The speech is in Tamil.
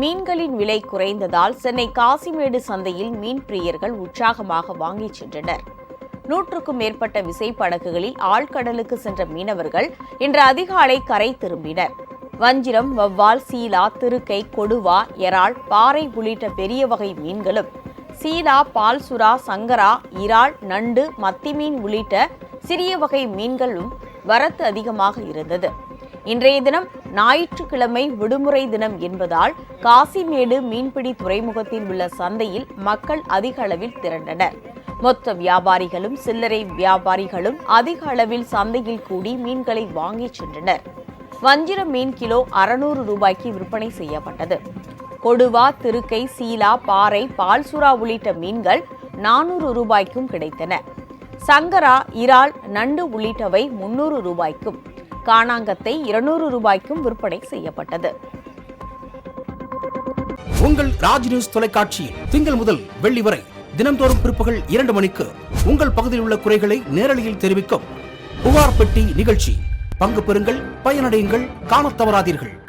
மீன்களின் விலை குறைந்ததால் சென்னை காசிமேடு சந்தையில் மீன் பிரியர்கள் உற்சாகமாக வாங்கிச் சென்றனர். நூற்றுக்கும் மேற்பட்ட விசைப்படகுகளில் ஆழ்கடலுக்கு சென்ற மீனவர்கள் இன்று அதிகாலை கரை திரும்பினர். வஞ்சிரம் வவ்வால் சீலா திருக்கை கொடுவா எறால் பாறை உள்ளிட்ட பெரிய வகை மீன்களும் சீலா பால்சுறா சங்கரா இறால் நண்டு மத்தி மீன் உள்ளிட்ட சிறிய வகை மீன்களும் வரத்து அதிகமாக இருந்தது. இன்றைய தினம் ஞாயிற்றுக்கிழமை விடுமுறை தினம் என்பதால் காசிமேடு மீன்பிடி துறைமுகத்தில் உள்ள சந்தையில் மக்கள் அதிக அளவில் திரண்டனர். மொத்த வியாபாரிகளும் சில்லறை வியாபாரிகளும் அதிக அளவில் சந்தையில் கூடி மீன்களை வாங்கிச் சென்றனர். வஞ்சிர மீன் கிலோ அறுநூறு ரூபாய்க்கு விற்பனை செய்யப்பட்டது. கொடுவா திருக்கை சீலா பாறை பால்சுறா உள்ளிட்ட மீன்கள் நானூறு ரூபாய்க்கும் கிடைத்தன. சங்கரா இறால் நண்டு உள்ளிட்டவை முன்னூறு ரூபாய்க்கும். காணாங்கத்தை இருநூறு ரூபாய்க்கும் விற்பனை செய்யப்பட்டது. உங்கள் ராஜ் நியூஸ் தொலைக்காட்சியில் திங்கள் முதல் வெள்ளி வரை தினம்தோறும் பிற்பகல் இரண்டு மணிக்கு உங்கள் பகுதியில் உள்ள குறைகளை நேரலையில் தெரிவிக்கும் புகார் பெட்டி நிகழ்ச்சி. பங்கு பெறுங்கள் பயனடையுங்கள் காணத் தவறாதீர்கள்.